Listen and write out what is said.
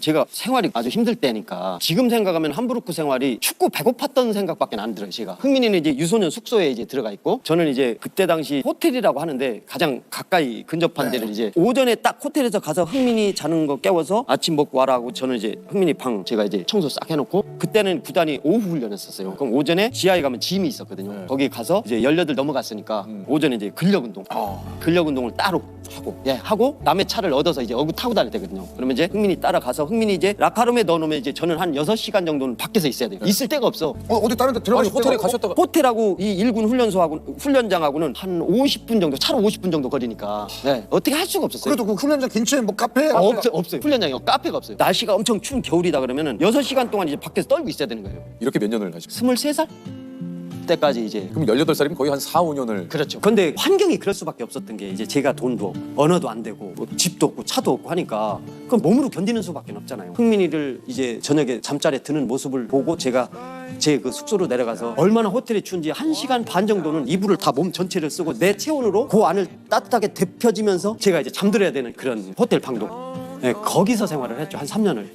제가 생활이 아주 힘들 때니까 지금 생각하면 함부르크 생활이 춥고 배고팠던 생각밖에 안 들어요. 제가 흥민이는 이제 유소년 숙소에 이제 들어가 있고 저는 이제 그때 당시 호텔이라고 하는데 가장 가까이 근접한 데를 이제 오전에 딱 호텔에서 가서 흥민이 자는 거 깨워서 아침 먹고 와라고 저는 이제 흥민이 방 제가 이제 청소 싹 해놓고 그때는 구단이 오후 훈련했었어요. 그럼 오전에 지하에 가면 짐이 있었거든요. 거기 가서 이제 18 넘어갔으니까 오전에 이제 근력 운동, 근력 운동을 따로 하고 예 하고 남의 차를 얻어서 이제 어구 타고 다닐 때거든요. 그러면 이제 흥민이 따라가서 흥민이 이제 라카룸에 넣어놓으면 이제 저는 한 6시간 정도는 밖에서 있어야 돼요. 있을 데가 없어. 어, 어디 다른 데 아니 들어가실 호텔에 데가 가셨다가 호텔하고 이 일군 훈련소하고 훈련장하고는 한 50분 정도 차로 50분 정도 거리니까 네, 어떻게 할 수가 없었어요. 그래도 그 훈련장 근처에 뭐 카페 아, 없어요, 없어요. 훈련장이 카페가 없어요. 날씨가 엄청 추운 겨울이다 그러면은 6시간 동안 이제 밖에서 떨고 있어야 되는 거예요. 이렇게 몇 년을 가시고 23살 때까지 이제 그럼 18살이면 거의 한 4, 5년을 그렇죠. 근데 환경이 그럴 수밖에 없었던 게 이제 제가 돈도 없고 언어도 안 되고 뭐 집도 없고 차도 없고 하니까 그럼 몸으로 견디는 수밖에 없잖아요. 흥민이를 이제 저녁에 잠자리에 드는 모습을 보고 제가 제 그 숙소로 내려가서 얼마나 호텔이 추운지 한 시간 반 정도는 이불을 다 몸 전체를 쓰고 내 체온으로 그 안을 따뜻하게 데펴지면서 제가 이제 잠들어야 되는 그런 호텔 방도. 네, 거기서 생활을 했죠 한 3년을.